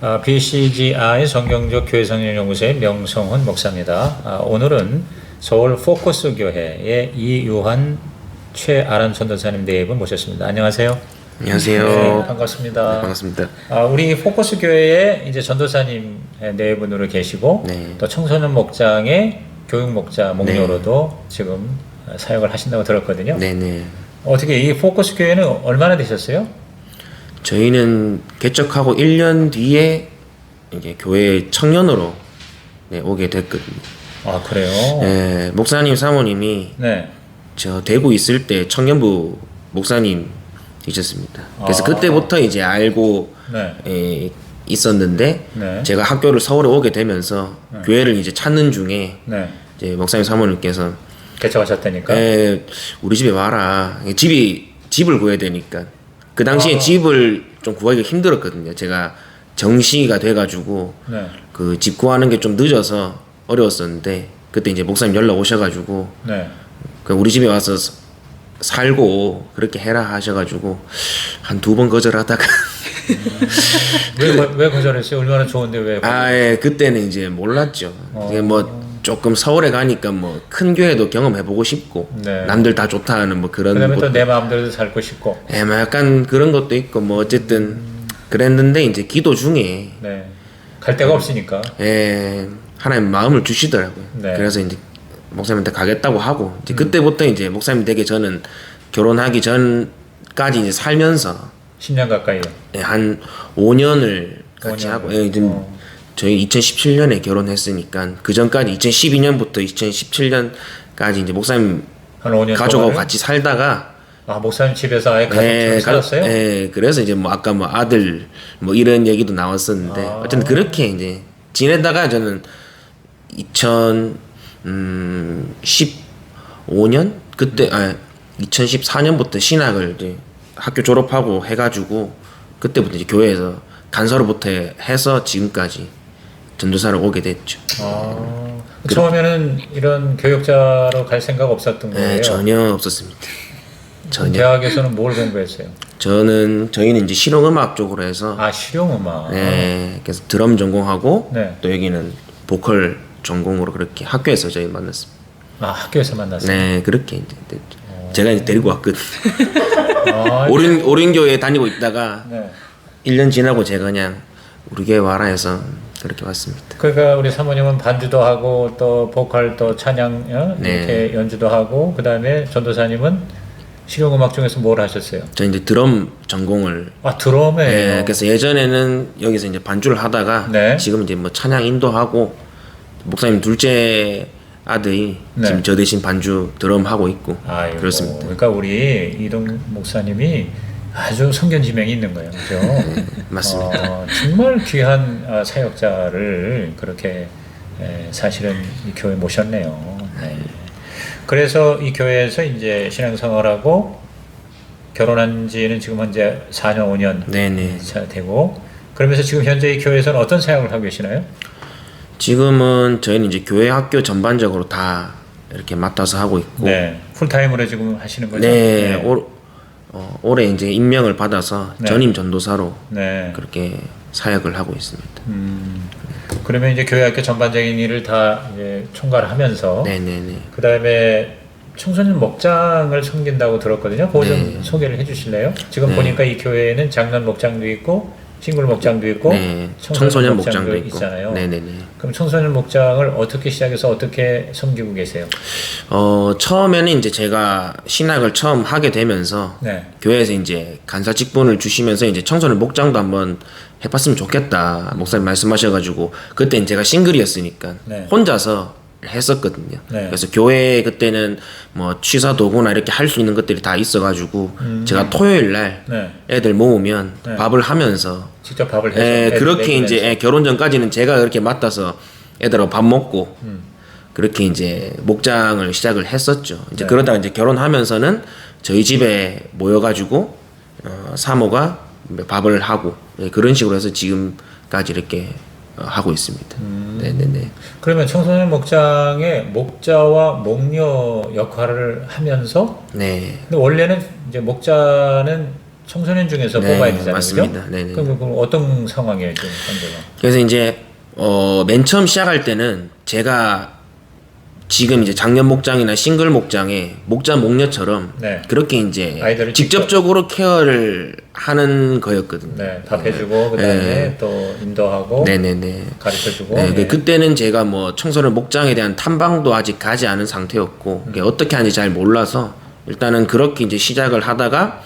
아, BCGI 성경적 교회성령연구소의 명성훈 목사입니다. 아, 오늘은 서울 포커스 교회의 이유한 최아란 전도사님 네 분 모셨습니다. 안녕하세요. 안녕하세요. 네, 반갑습니다. 네, 반갑습니다. 아, 우리 포커스 교회에 이제 전도사님 네 분으로 계시고 네. 또 청소년 목장의 교육 목자 목료로도 지금 사역을 하신다고 들었거든요. 네네. 어떻게 이 포커스 교회는 얼마나 되셨어요? 저희는 개척하고 1년 뒤에 이제 교회 청년으로 네, 오게 됐거든요. 아 그래요? 네, 목사님 사모님이 네. 저 대구 있을 때 청년부 목사님이셨습니다. 그래서 아. 그때부터 이제 알고 네. 에, 있었는데 네. 제가 학교를 서울에 오게 되면서 교회를 이제 찾는 중에 네. 이제 목사님 사모님께서 개척하셨다니까. 에, 우리 집에 와라. 집이 집을 구해야 되니까. 그 당시에 아. 집을 좀 구하기가 힘들었거든요. 제가 정시가 돼가지고 네. 그집 구하는 게 좀 늦어서 어려웠었는데 그때 이제 목사님 연락 오셔가지고 네. 그 우리 집에 와서 서- 살고 그렇게 해라 하셔가지고 한 두 번 거절하다가 왜, 거- 왜 거절했어요? 얼마나 좋은데 왜? 거절- 아예 그때는 이제 몰랐죠. 어. 뭐 조금 서울에 가니까 뭐 큰 교회도 경험해보고 싶고 네. 남들 다 좋다는 뭐 그런 그다음에 또 내 마음대로 살고 싶고. 예, 뭐 약간 그런 것도 있고 뭐 어쨌든 그랬는데 이제 기도 중에 네. 갈 데가 없으니까. 예, 하나님 마음을 주시더라고요. 네. 그래서 이제 목사님한테 가겠다고 하고 이제 그때부터 이제 목사님 댁에 저는 결혼하기 전까지 이제 살면서 10년 가까이요. 예, 한 5년을 같이 5년. 하고 예, 지금 어. 저희 2017년에 결혼했으니까 그 전까지 2012년부터 2017년까지 이제 목사님 한 5년 가족하고? 같이 살다가 아 목사님 집에서 아예 가족처럼 네, 살았어요? 가- 네, 그래서 이제 뭐 아까 뭐 아들 뭐 이런 얘기도 나왔었는데 아. 어쨌든 그렇게 이제 지내다가 저는 2015년 그때 아 2014년부터 신학을 이제 학교 졸업하고 해가지고 그때부터 이제 교회에서 간서로부터 해서 지금까지 전도사를 오게 됐죠. 아, 처음에는 이런 교육자로 갈 생각 없었던 거예요? 네, 전혀 없었습니다. 전혀. 대학에서는 뭘 공부했어요? 저는 저희는 이제 실용음악 쪽으로 해서 아 실용음악. 네, 그래서 드럼 전공하고 네. 또 여기는 보컬 전공으로 그렇게 학교에서 저희 만났습니다. 아 학교에서 만났어요. 네, 그렇게 이제 됐죠. 제가 이제 데리고 왔거든. 아, 오륜 오륜교회 다니고 있다가 네. 1년 지나고 제가 그냥 우리 교회 와라 해서 그렇게 왔습니다. 그러니까 우리 사모님은 반주도 하고 또 보컬 또 찬양 어? 네. 이렇게 연주도 하고 그 다음에 전도사님은 실용음악 중에서 뭘 하셨어요? 저 이제 드럼 전공을 아 드럼에. 네, 그래서 예전에는 여기서 이제 반주를 하다가 네. 지금 이제 뭐 찬양 인도하고 목사님 둘째 아들이 네. 지금 저 대신 반주 드럼 하고 있고 아이고, 그렇습니다. 그러니까 우리 이동 목사님이 아주 성견지명이 있는 거예요, 그죠? 맞습니다. 어, 정말 귀한 어, 사역자를 그렇게 에, 사실은 이 교회 모셨네요. 네. 그래서 이 교회에서 이제 신앙생활하고 결혼한 지는 지금 현재 4년, 5년 네네. 차 되고 그러면서 지금 현재 이 교회에서는 어떤 사역을 하고 계시나요? 지금은 저희는 이제 교회 학교 전반적으로 다 이렇게 맡아서 하고 있고 네, 풀타임으로 지금 하시는 거죠? 네, 올, 어, 올해 이제 임명을 받아서 네. 전임 전도사로 네. 그렇게 사역을 하고 있습니다. 음, 그러면 이제 교회 학교 전반적인 일을 다 이제 총괄하면서 네네네. 그 다음에 청소년 목장을 섬긴다고 들었거든요. 그거 좀 네. 소개를 해주실래요? 지금 네. 보니까 이 교회에는 장난 목장도 있고 싱글 목장도 있고 네, 청소년, 청소년 목장도, 목장도 있고. 있잖아요. 네네네. 그럼 청소년 목장을 어떻게 시작해서 어떻게 섬기고 계세요? 어 처음에는 이제 제가 신학을 처음 하게 되면서 네. 교회에서 이제 간사 직분을 주시면서 이제 청소년 목장도 한번 해봤으면 좋겠다 목사님 말씀하셔가지고 그때는 제가 싱글이었으니까 네. 혼자서 했었거든요. 네. 그래서 교회 그때는 뭐 취사 도구나 이렇게 할 수 있는 것들이 다 있어가지고 제가 토요일 날 네. 애들 모으면 네. 밥을 하면서 직접 밥을 해서 예, 그렇게. 이제 예, 결혼 전까지는 제가 그렇게 맡아서 애들하고 밥 먹고 음. 그렇게 이제 목장을 시작을 했었죠. 이제 네. 그러다가 이제 결혼하면서는 저희 집에 모여가지고 어, 사모가 밥을 하고 예, 그런 식으로 해서 지금까지 이렇게 어, 하고 있습니다. 음. 네네네. 그러면 청소년 목장의 목자와 목녀 역할을 하면서 네. 근데 원래는 이제 목자는 청소년 중에서 네, 뽑아야 되잖아요. 맞습니다. 그죠? 네네. 그럼, 그럼 어떤 상황이에요 지금 현재가? 그래서 이제 어, 맨 처음 시작할 때는 제가 지금 이제 작년 목장이나 싱글 목장에 목자 목녀처럼 네. 그렇게 이제 아이들을 직접적으로 케어를 하는 거였거든요. 네, 밥 해주고 그다음에 네. 또 인도하고 네네네. 가르쳐주고. 네, 네. 그- 그때는 제가 뭐 청소년 목장에 대한 탐방도 아직 가지 않은 상태였고 음. 그게 어떻게 하는지 잘 몰라서 일단은 그렇게 이제 시작을 하다가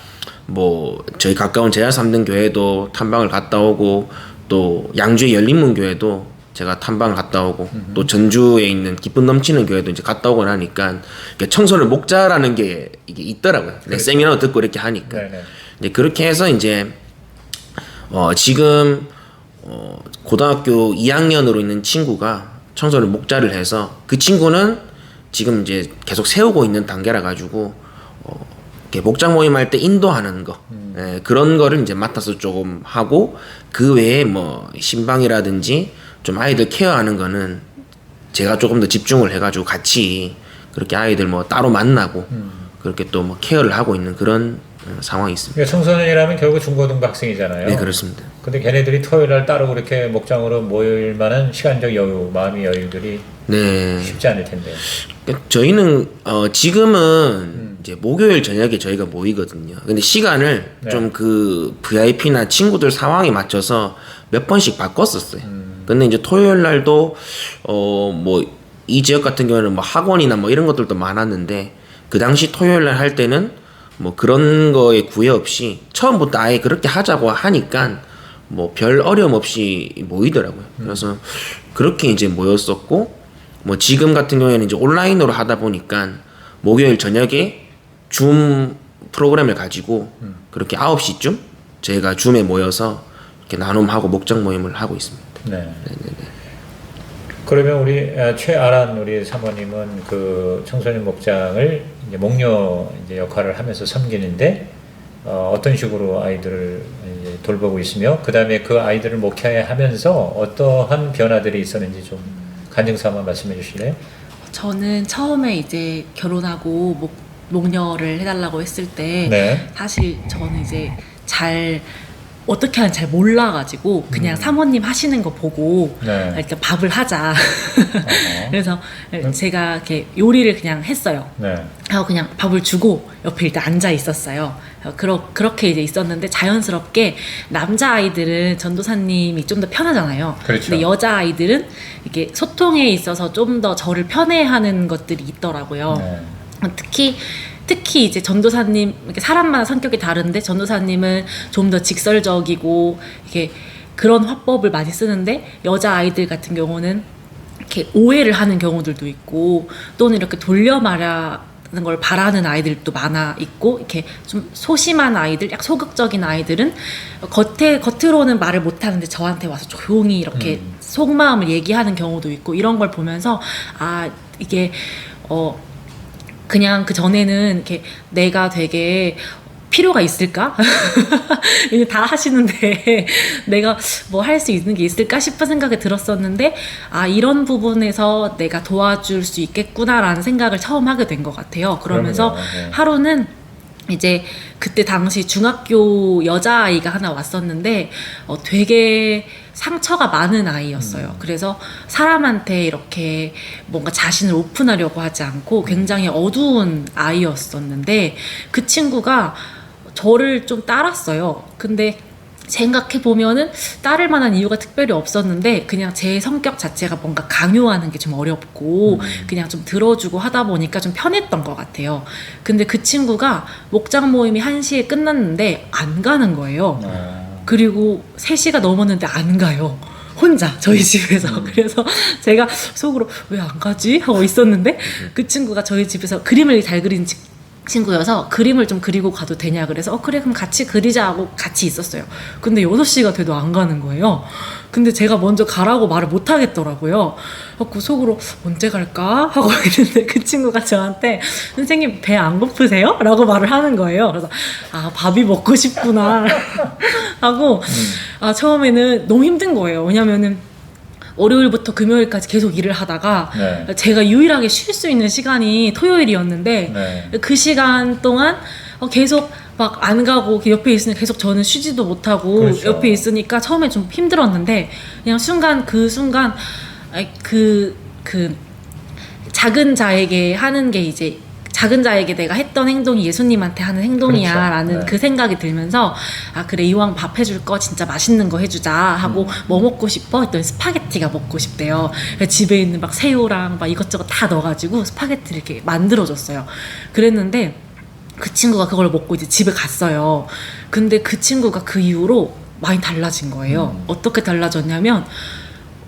뭐 저희 가까운 제야 3등 교회도 탐방을 갔다 오고 또 양주의 열린문 교회도 제가 탐방을 갔다 오고 또 전주에 있는 기쁨 넘치는 교회도 이제 갔다 오고 나니까 이게 청소년 목자라는 게 이게 있더라고요. 네, 세미나도 듣고 이렇게 하니까 네, 네. 이제 그렇게 해서 이제 어 지금 어 고등학교 2학년으로 있는 친구가 청소년 목자를 해서 그 친구는 지금 이제 계속 세우고 있는 단계라 가지고 어 이렇게 목장 모임 할 때 인도하는 거. 예, 그런 거를 이제 맡아서 조금 하고 그 외에 뭐 신방이라든지 좀 아이들 케어하는 거는 제가 조금 더 집중을 해가지고 같이 그렇게 아이들 뭐 따로 만나고 그렇게 또 뭐 케어를 하고 있는 그런 어, 상황이 있습니다. 그러니까 청소년이라면 결국 중고등부 학생이잖아요. 네 그렇습니다. 근데 걔네들이 토요일 날 따로 그렇게 목장으로 모일 만한 시간적 여유, 마음의 여유들이 네. 쉽지 않을 텐데요. 그러니까 저희는 어 지금은 이제 목요일 저녁에 저희가 모이거든요. 근데 시간을 네. 좀 그 VIP나 친구들 상황에 맞춰서 몇 번씩 바꿨었어요. 근데 이제 토요일 날도 어 뭐 이 지역 같은 경우는 뭐 학원이나 뭐 이런 것들도 많았는데 그 당시 토요일 날 할 때는 뭐 그런 거에 구애 없이 처음부터 아예 그렇게 하자고 하니까 뭐 별 어려움 없이 모이더라고요. 그래서 그렇게 이제 모였었고 뭐 지금 같은 경우에는 이제 온라인으로 하다 보니까 목요일 저녁에 줌 프로그램을 가지고 그렇게 9시쯤 저희가 줌에 모여서 이렇게 나눔하고 목장 모임을 하고 있습니다. 네. 그러면 우리 아, 최아란 우리 사모님은 그 청소년 목장을 이제 목녀 이제 역할을 하면서 섬기는데 어, 어떤 식으로 아이들을 돌보고 있으며 그 다음에 그 아이들을 목회하면서 어떠한 변화들이 있었는지 좀 간증 삼아 말씀해 주실래요? 저는 처음에 이제 결혼하고 목, 목녀를 해달라고 했을 때 네. 사실 저는 이제 잘 어떻게 하는지 잘 몰라가지고 그냥 사모님 하시는 거 보고 음. 네. 일단 밥을 하자. 그래서 제가 이렇게 요리를 그냥 했어요. 네. 하고 그냥 밥을 주고 옆에 일단 앉아 있었어요. 그러, 그렇게 이제 있었는데 자연스럽게 남자 아이들은 전도사님이 좀 더 편하잖아요. 그렇죠. 근데 여자 아이들은 이게 소통에 있어서 좀 더 저를 편해하는 것들이 있더라고요. 네. 특히 특히 이제 전도사님 이렇게 사람마다 성격이 다른데 전도사님은 좀 더 직설적이고 이렇게 그런 화법을 많이 쓰는데 여자 아이들 같은 경우는 이렇게 오해를 하는 경우들도 있고 또는 이렇게 돌려 말하는 걸 바라는 아이들도 많아 있고 이렇게 좀 소심한 아이들, 약 소극적인 아이들은 겉에 겉으로는 말을 못 하는데 저한테 와서 조용히 이렇게 음. 속마음을 얘기하는 경우도 있고 이런 걸 보면서 아 이게 어 그냥 그 전에는 이렇게 내가 되게 필요가 있을까? 이제 다 하시는데 내가 뭐 할 수 있는 게 있을까 싶은 생각이 들었었는데 아 이런 부분에서 내가 도와줄 수 있겠구나라는 생각을 처음 하게 된 것 같아요. 그러면서 그러면요, 네. 하루는 이제 그때 당시 중학교 여자아이가 하나 왔었는데 어, 되게 상처가 많은 아이였어요. 그래서 사람한테 이렇게 뭔가 자신을 오픈하려고 하지 않고 굉장히 어두운 아이였었는데 그 친구가 저를 좀 따랐어요. 근데 생각해 보면은 따를 만한 이유가 특별히 없었는데 그냥 제 성격 자체가 뭔가 강요하는 게 좀 어렵고 그냥 좀 들어주고 하다 보니까 좀 편했던 것 같아요. 근데 그 친구가 목장 모임이 1시에 끝났는데 안 가는 거예요. 어, 그리고 3시가 넘었는데 안 가요. 혼자 저희 집에서 그래서 제가 속으로 왜 안 가지 하고 있었는데 그 친구가 저희 집에서 그림을 잘 그리는 치- 친구여서 그림을 좀 그리고 가도 되냐 그래서 어 그래 그럼 같이 그리자 하고 같이 있었어요. 근데 6시가 돼도 안 가는 거예요. 근데 제가 먼저 가라고 말을 못 하겠더라고요. 그래서 속으로 언제 갈까? 하고 있는데 그 친구가 저한테 선생님 배 안 고프세요? 라고 말을 하는 거예요. 그래서 아 밥이 먹고 싶구나. 하고 아 처음에는 너무 힘든 거예요. 왜냐면은 월요일부터 금요일까지 계속 일을 하다가 네. 제가 유일하게 쉴 수 있는 시간이 토요일이었는데 네. 그 시간 동안 어, 계속 막 안 가고 옆에 있으니까 계속 저는 쉬지도 못하고 그렇죠. 옆에 있으니까 처음에 좀 힘들었는데 그냥 순간 그 순간 그그 그 작은 자에게 하는 게 이제 작은 자에게 내가 했던 행동이 예수님한테 하는 행동이야라는 그렇죠. 그 네. 생각이 들면서 아 그래 이왕 밥 해줄 거 진짜 맛있는 거 해주자 하고 뭐 먹고 싶어 했더니 스파게티가 먹고 싶대요. 그래서 집에 있는 막 새우랑 막 이것저것 다 넣어가지고 스파게티를 이렇게 만들어줬어요. 그랬는데 그 친구가 그걸 먹고 이제 집에 갔어요. 근데 그 친구가 그 이후로 많이 달라진 거예요. 음. 어떻게 달라졌냐면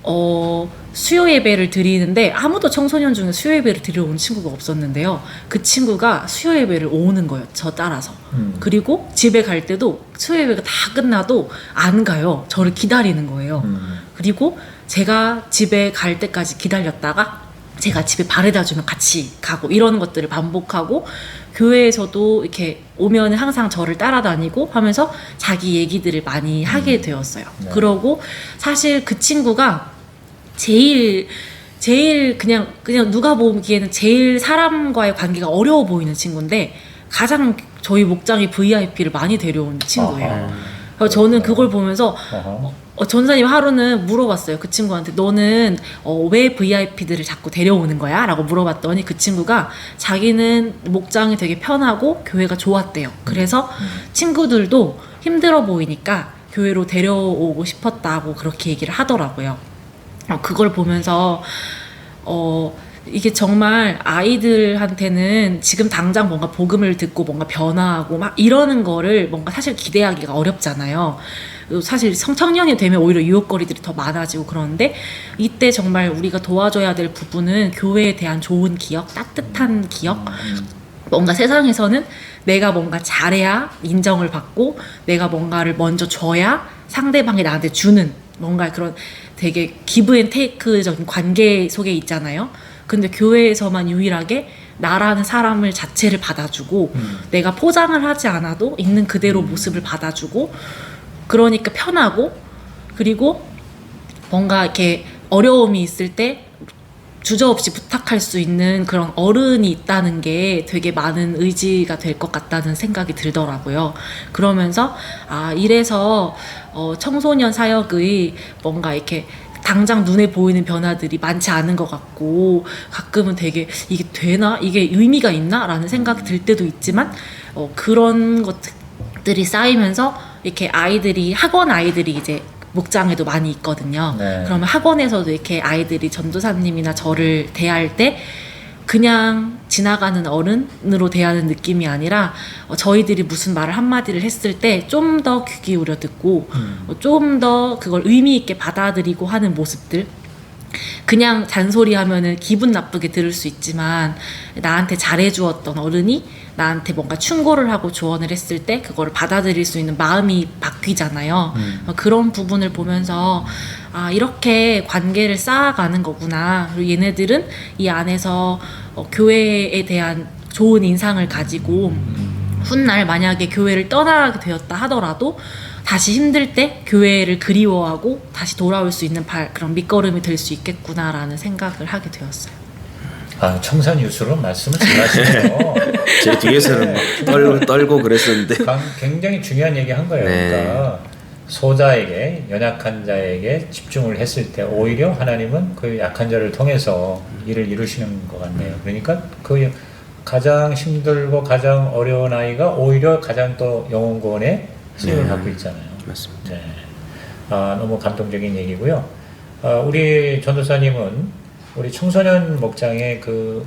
어 수요 예배를 드리는데 아무도 청소년 중에 수요 예배를 드리러 온 친구가 없었는데요. 그 친구가 수요 예배를 오는 거예요. 저 따라서. 음. 그리고 집에 갈 때도 수요 예배가 다 끝나도 안 가요. 저를 기다리는 거예요. 음. 그리고 제가 집에 갈 때까지 기다렸다가 제가 집에 바래다 주면 같이 가고 이런 것들을 반복하고 교회에서도 이렇게 오면 항상 저를 따라다니고 하면서 자기 얘기들을 많이 하게 되었어요. 네. 그러고 사실 그 친구가 제일 제일 그냥 그냥 누가 보기에는 제일 사람과의 관계가 어려워 보이는 친구인데 가장 저희 목장에 VIP를 많이 데려온 친구예요. 아하. 그래서 저는 그걸 보면서 어허. 어, 전사님 하루는 물어봤어요. 그 친구한테 너는 어, 왜 VIP들을 자꾸 데려오는 거야? 라고 물어봤더니 그 친구가 자기는 목장이 되게 편하고 교회가 좋았대요. 그래서 친구들도 힘들어 보이니까 교회로 데려오고 싶었다고 그렇게 얘기를 하더라고요. 어, 그걸 보면서 어 이게 정말 아이들한테는 지금 당장 뭔가 복음을 듣고 뭔가 변화하고 막 이러는 거를 뭔가 사실 기대하기가 어렵잖아요. 사실 성청년이 되면 오히려 유혹거리들이 더 많아지고 그러는데 이때 정말 우리가 도와줘야 될 부분은 교회에 대한 좋은 기억, 따뜻한 기억, 뭔가 세상에서는 내가 뭔가 잘해야 인정을 받고 내가 뭔가를 먼저 줘야 상대방이 나한테 주는 뭔가 그런 되게 기브 앤 테이크적인 관계 속에 있잖아요. 근데 교회에서만 유일하게 나라는 사람을 자체를 받아주고 음. 내가 포장을 하지 않아도 있는 그대로 모습을 받아주고 그러니까 편하고 그리고 뭔가 이렇게 어려움이 있을 때 주저없이 부탁할 수 있는 그런 어른이 있다는 게 되게 많은 의지가 될 것 같다는 생각이 들더라고요. 그러면서 아 이래서 어, 청소년 사역의 뭔가 이렇게 당장 눈에 보이는 변화들이 많지 않은 것 같고 가끔은 되게 이게 되나 이게 의미가 있나라는 생각이 들 때도 있지만 어, 그런 것들이 쌓이면서 이렇게 아이들이 학원 아이들이 이제 목장에도 많이 있거든요. 네. 그러면 학원에서도 이렇게 아이들이 전도사님이나 저를 대할 때 그냥 지나가는 어른으로 대하는 느낌이 아니라 어, 저희들이 무슨 말을 한마디를 했을 때 좀 더 귀 기울여 듣고 음. 좀더 그걸 의미 있게 받아들이고 하는 모습들 그냥 잔소리 하면은 기분 나쁘게 들을 수 있지만 나한테 잘해주었던 어른이 나한테 뭔가 충고를 하고 조언을 했을 때 그거를 받아들일 수 있는 마음이 바뀌잖아요. 음. 어, 그런 부분을 보면서 아 이렇게 관계를 쌓아가는 거구나. 그리고 얘네들은 이 안에서 어, 교회에 대한 좋은 인상을 가지고 훗날 만약에 교회를 떠나게 되었다 하더라도 다시 힘들 때 교회를 그리워하고 다시 돌아올 수 있는 발, 그런 밑거름이 될 수 있겠구나라는 생각을 하게 되었어요. 아 청산 유수로 말씀을 잘하시네요. 제 뒤에서는 막 떨, 떨고 그랬었는데 강- 굉장히 중요한 얘기 한 거예요. 네. 그러니까 소자에게 연약한 자에게 집중을 했을 때 오히려 하나님은 그 약한 자를 통해서 일을 이루시는 것 같네요. 그러니까 그 가장 힘들고 가장 어려운 아이가 오히려 가장 또 영혼권에 쓰임을 네. 받고 있잖아요. 맞습니다. 네. 아, 너무 감동적인 얘기고요. 아, 우리 전도사님은 우리 청소년 목장의 그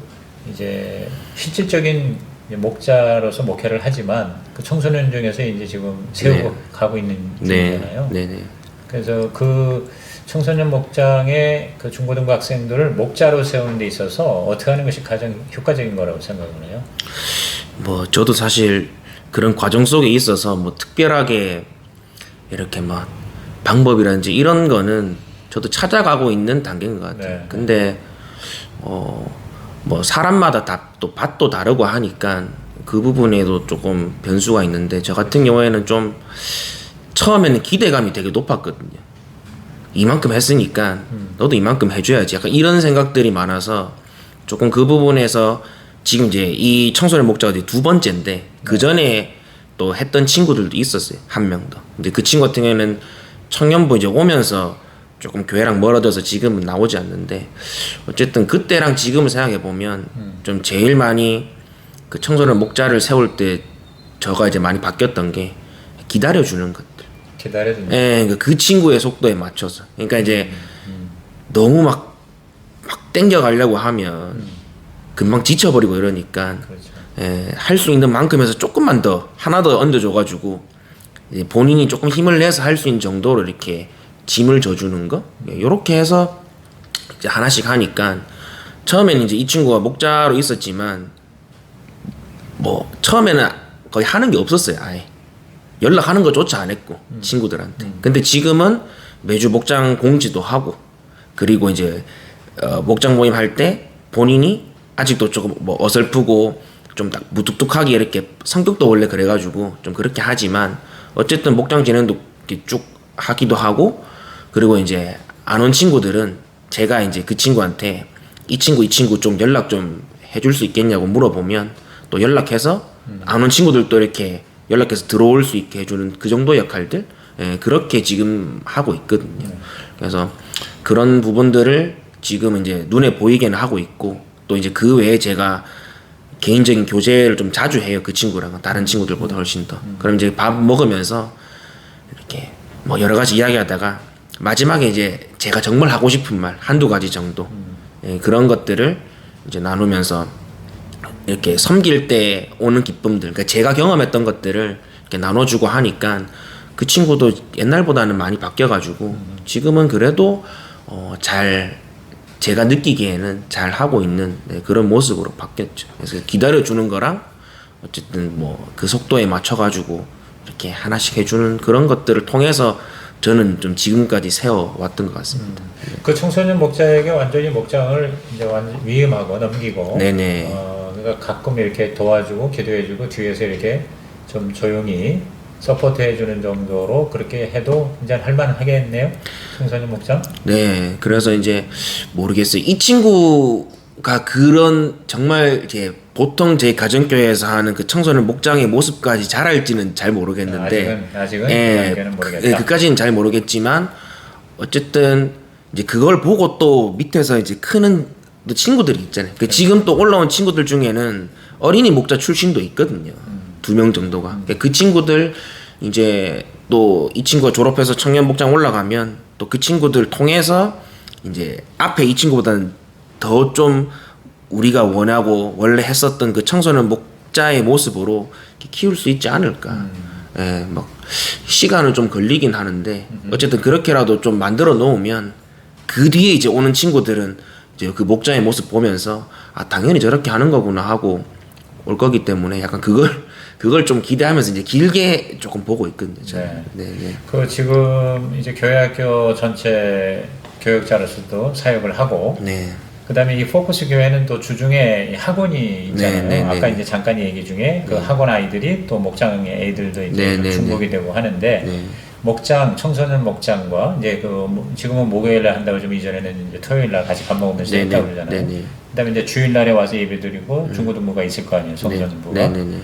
이제 실질적인 목자로서 목회를 하지만 그 청소년 중에서 이제 지금 세우고 네. 가고 있는 네, 중이잖아요. 네, 네. 그래서 그 청소년 목장의 그 중고등부 학생들을 목자로 세우는 데 있어서 어떻게 하는 것이 가장 효과적인 거라고 생각을 해요. 뭐 저도 사실 그런 과정 속에 있어서 뭐 특별하게 이렇게 막 방법이라든지 이런 거는 저도 찾아가고 있는 단계인 것 같아요. 네. 근데 어 뭐 사람마다 다 또 밭도 다르고 하니까 그 부분에도 조금 변수가 있는데 저 같은 경우에는 좀 처음에는 기대감이 되게 높았거든요. 이만큼 했으니까 너도 이만큼 해줘야지. 약간 이런 생각들이 많아서 조금 그 부분에서 지금 이제 이 청소년 목자가 이제 두 번째인데 그 전에 또 했던 친구들도 있었어요 한 명 더. 근데 그 친구 같은 경우에는 청년부 이제 오면서 조금 교회랑 멀어져서 지금은 나오지 않는데 어쨌든 그때랑 지금을 생각해 보면 좀 제일 많이 그 청소년 목자를 세울 때 저가 이제 많이 바뀌었던 게 기다려 주는 것들. 기다려 주는 예, 그러니까 그 친구의 속도에 맞춰서. 그러니까 이제 너무 막, 막 땡겨 가려고 하면 금방 지쳐 버리고 이러니까 그렇죠. 예, 할 수 있는 만큼에서 조금만 더 하나 더 얹어 줘 가지고 이제 본인이 조금 힘을 내서 할 수 있는 정도로 이렇게 짐을 져주는 거? 이렇게 해서 이제 하나씩 하니까 처음에는 이제 이 친구가 목자로 있었지만 뭐 처음에는 거의 하는 게 없었어요 아예. 연락하는 것조차 안 했고 친구들한테. 근데 지금은 매주 목장 공지도 하고 그리고 이제 어, 목장 모임 할 때 본인이 아직도 조금 뭐 어설프고 좀 딱 무뚝뚝하게 이렇게 성격도 원래 그래가지고 좀 그렇게 하지만 어쨌든 목장 진행도 쭉 하기도 하고 그리고 이제 안 온 친구들은 제가 이제 그 친구한테 이 친구 이 친구 좀 연락 좀 해줄 수 있겠냐고 물어보면 또 연락해서 안 온 친구들도 이렇게 연락해서 들어올 수 있게 해주는 그 정도 역할들? 예, 그렇게 지금 하고 있거든요. 그래서 그런 부분들을 지금 이제 눈에 보이게는 하고 있고 또 이제 그 외에 제가 개인적인 교제를 좀 자주 해요 그 친구랑은. 다른 친구들보다 훨씬 더. 그럼 이제 밥 먹으면서 이렇게 뭐 여러 가지 이야기하다가 마지막에 이제 제가 정말 하고 싶은 말 한두 가지 정도 예, 그런 것들을 이제 나누면서 이렇게 섬길 때 오는 기쁨들, 그러니까 제가 경험했던 것들을 이렇게 나눠주고 하니까 그 친구도 옛날보다는 많이 바뀌어가지고 지금은 그래도 어, 잘 제가 느끼기에는 잘 하고 있는 네, 그런 모습으로 바뀌었죠. 그래서 기다려주는 거랑 어쨌든 뭐 그 속도에 맞춰가지고 이렇게 하나씩 해주는 그런 것들을 통해서 저는 좀 지금까지 세워왔던 것 같습니다. 그 청소년 목자에게 완전히 목장을 이제 완전 위임하고 넘기고 네네. 어, 그러니까 가끔 이렇게 도와주고 기도해주고 뒤에서 이렇게 좀 조용히 서포트해주는 정도로 그렇게 해도 이제 할만하겠네요 청소년 목장 네, 그래서 이제 모르겠어요. 이 친구가 그런 정말 이제 보통 제 가정교회에서 하는 그 청소년 목장의 모습까지 잘할지는 잘 모르겠는데, 아직은 아직은 예, 모르겠다. 예, 그까지는 잘 모르겠지만 어쨌든 이제 그걸 보고 또 밑에서 이제 크는 또 친구들이 있잖아요. 그 지금 또 올라온 친구들 중에는 어린이 목자 출신도 있거든요. 두 명 정도가. 그러니까 그 친구들 이제 또 이 친구가 졸업해서 청년 목장 올라가면 또 그 친구들 통해서 이제 앞에 이 친구보다는 더 좀 우리가 원하고 원래 했었던 그 청소년 목자의 모습으로 키울 수 있지 않을까. 예, 막 시간은 좀 걸리긴 하는데 어쨌든 그렇게라도 좀 만들어 놓으면 그 뒤에 이제 오는 친구들은 이제 그 목자의 모습 보면서 아 당연히 저렇게 하는 거구나 하고 올 거기 때문에 약간 그걸 그걸 좀 기대하면서 이제 길게 조금 보고 있거든요. 저는. 네, 네. 그 지금 이제 교회학교 전체 교육자로서도 사역을 하고 네. 그다음에 이 포커스 교회는 또 주중에 이 학원이 있잖아요. 네, 네, 아까 네. 이제 잠깐 얘기 중에 그 학원 아이들이 또 목장의 애들도 이제 네, 네, 중복이 되고 하는데 네. 목장 청소년 목장과 이제 그 뭐- 지금은 목요일 날 한다고 좀 이전에는 이제 토요일 날 같이 밥 먹으면서 네, 했다고 네, 그러잖아요. 네, 네. 그다음에 이제 주일 날에 와서 예배드리고 중고등부가 있을 거 아니에요. 네, 성전부가. 네, 네, 네.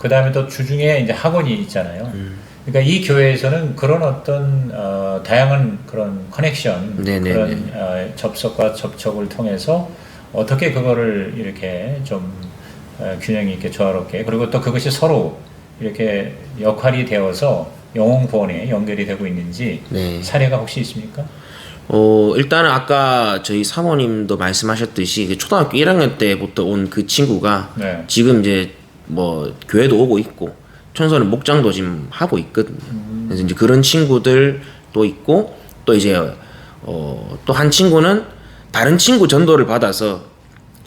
그다음에 또 주중에 이제 학원이 있잖아요. 음. 그러니까 이 교회에서는 그런 어떤 어, 다양한 그런 커넥션, 네네네. 그런 어, 접속과 접촉을 통해서 어떻게 그거를 이렇게 좀 어, 균형 있게 조화롭게 그리고 또 그것이 서로 이렇게 역할이 되어서 영웅 구원에 연결이 되고 있는지 네. 사례가 혹시 있습니까? 어, 일단은 아까 저희 사모님도 말씀하셨듯이 그 초등학교 1학년 때부터 온 그 친구가 네. 지금 이제 뭐 교회도 오고 있고 청소년 목장도 지금 하고 있거든요. 그래서 이제 그런 친구들도 있고 또 이제 어, 또 한 친구는 다른 친구 전도를 받아서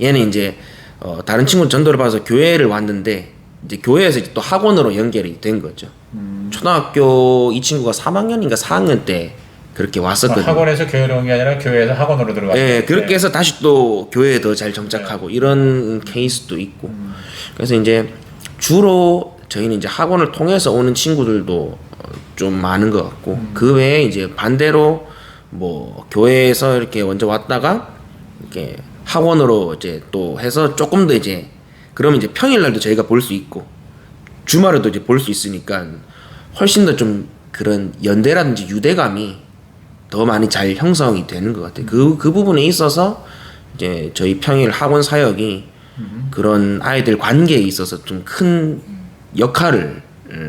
얘는 이제 어, 다른 친구 전도를 받아서 교회를 왔는데 이제 교회에서 이제 또 학원으로 연결이 된 거죠. 초등학교 이 친구가 3학년인가 4학년 때 그렇게 왔었거든요. 학원에서 교회로 온 게 아니라 교회에서 학원으로 들어갔어요. 예, 그렇게 해서 다시 또 교회에 더 잘 정착하고 이런 케이스도 있고. 그래서 이제 주로 저희는 이제 학원을 통해서 오는 친구들도 어, 좀 많은 것 같고 그 외에 이제 반대로 뭐 교회에서 이렇게 먼저 왔다가 이렇게 학원으로 이제 또 해서 조금 더 이제 그러면 이제 평일날도 저희가 볼 수 있고 주말에도 이제 볼 수 있으니까 훨씬 더 좀 그런 연대라든지 유대감이 더 많이 잘 형성이 되는 것 같아요. 그, 그 부분에 있어서 이제 저희 평일 학원 사역이 그런 아이들 관계에 있어서 좀 큰 역할을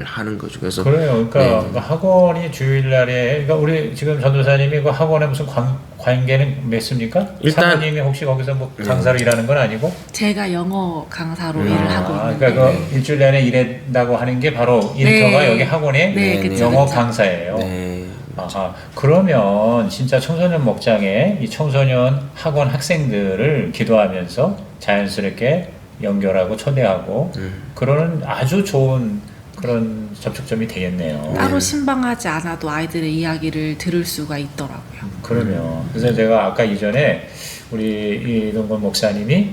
하는 거죠. 그래서 그래요. 그러니까 네. 그 학원이 주일날에 그러니까 우리 지금 전도사님이 그 학원에 무슨 관, 관계는 맺습니까? 일단- 사모님이 혹시 거기서 뭐 강사로 일하는 건 아니고? 제가 영어 강사로 음. 일을 하고 아, 있는데 그러니까 그 일주일 내내 일한다고 하는 게 바로 인터가 네. 여기 학원에 네, 네, 그쵸, 영어 그쵸. 강사예요. 네. 아하, 그러면 진짜 청소년 목장에 이 청소년 학원 학생들을 기도하면서 자연스럽게 연결하고 초대하고 음. 그러는 아주 좋은 그런 접촉점이 되겠네요. 따로 신방하지 않아도 아이들의 이야기를 들을 수가 있더라고요. 그러면 그래서 제가 아까 이전에 우리 이동건 목사님이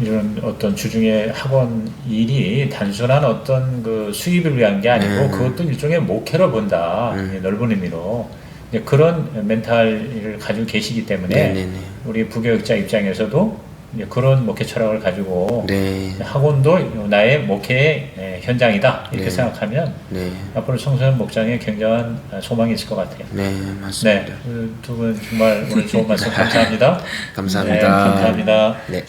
이런 어떤 주중에 학원 일이 단순한 어떤 그 수입을 위한 게 아니고 음. 그것도 일종의 목회로 본다 음. 이 넓은 의미로 그런 멘탈을 가지고 계시기 때문에 네네네. 우리 부교육자 입장에서도 그런 목회 철학을 가지고 네. 학원도 나의 목회의 예, 현장이다 이렇게 네. 생각하면 네. 앞으로 청소년 목장에 굉장한 소망이 있을 것 같아요. 네, 네, 맞습니다. 두분 정말 오늘 좋은 말씀 감사합니다. 감사합니다. 네, 감사합니다. 네.